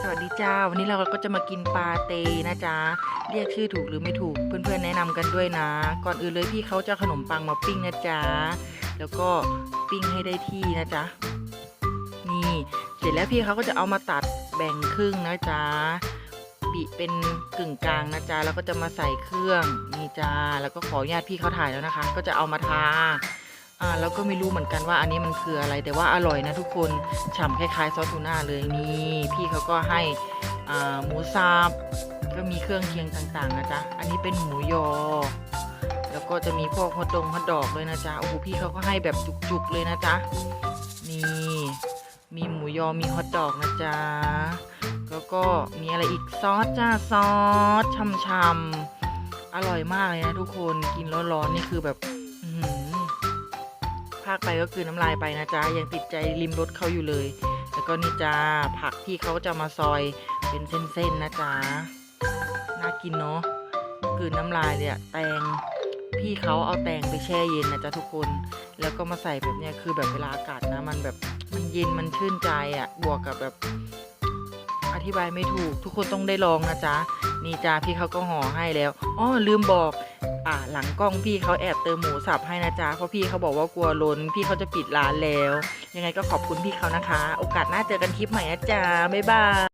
สวัสดีจ้า วันนี้เราก็จะมากินปลาเตนะจ๊ะ เรียกชื่อถูกหรือไม่ถูก เพื่อนๆแนะนำกันด้วยนะ ก่อนอื่นเลยพี่เขาจะขนมปังมาปิ้งนะจ๊ะ แล้วก็ปิ้งให้ได้ที่นะจ๊ะ นี่ เสร็จแล้วพี่เขาก็จะเอามาตัดแบ่งครึ่งนะจ๊ะบีเป็นกึ่งกลางนะจ๊ะ แล้วก็จะมาใส่เครื่องนี่จ้า แล้วก็ขออนุญาตพี่เขาถ่ายแล้วนะคะ ก็จะเอามาทา อ่าแล้วก็ไม่รู้เหมือนกันว่าอันนี้มันคืออะไร แต่ว่าอร่อยนะทุกคนฉ่ำคล้ายๆซอสทูน่าเลยนี่พี่เขาก็ให้อ่าหมูสับก็มีเครื่องเคียงต่างๆนะจ๊ะอันนี้เป็นหมูยอ แล้วก็จะมีพวกฮอทดงฮอทดอกเลยนะจ๊ะโอ้โหพี่เขาก็ให้แบบจุกๆเลยนะจ๊ะนี่มีหมูยอมีฮอทดอกนะจ๊ะแล้วก็มีอะไรอีกซอสจ้าซอสช่ำๆอร่อยมากเลยนะทุกคนกินร้อนๆนี่คือแบบาคไปก็คือน้ำลายไปนะจ๊ะยังติดใจริมรสเขาอยู่เลย แล้วก็นี่จ้าผักที่เขาจะมาซอยเป็นเส้นๆนะจ๊ะน่ากินเนาะคือน้ำลายเลยอะแตงพี่เขาเอาแตงไปแช่เย็นนะจ๊ะทุกคน แล้วก็มาใส่แบบเนี้ยคือแบบเวลาอากาศนะมันแบบมันเย็นมันชื่นใจอะบวกกับแบบอธิบายไม่ถูก ทุกคนต้องได้ลองนะจ๊ะนี่จ้าพี่เขาก็ห่อให้แล้วอ๋อลืมบอก อ่าหลังกล้องพี่เขาแอบเติมหมูสับให้นะจ๊ะเพราะพี่เขาบอกว่ากลัวล้น พี่เขาจะปิดร้านแล้ว ยังไงก็ขอบคุณพี่เขานะคะ โอกาสหน้าเจอกันคลิปใหม่นะจ๊ะบ๊ายบาย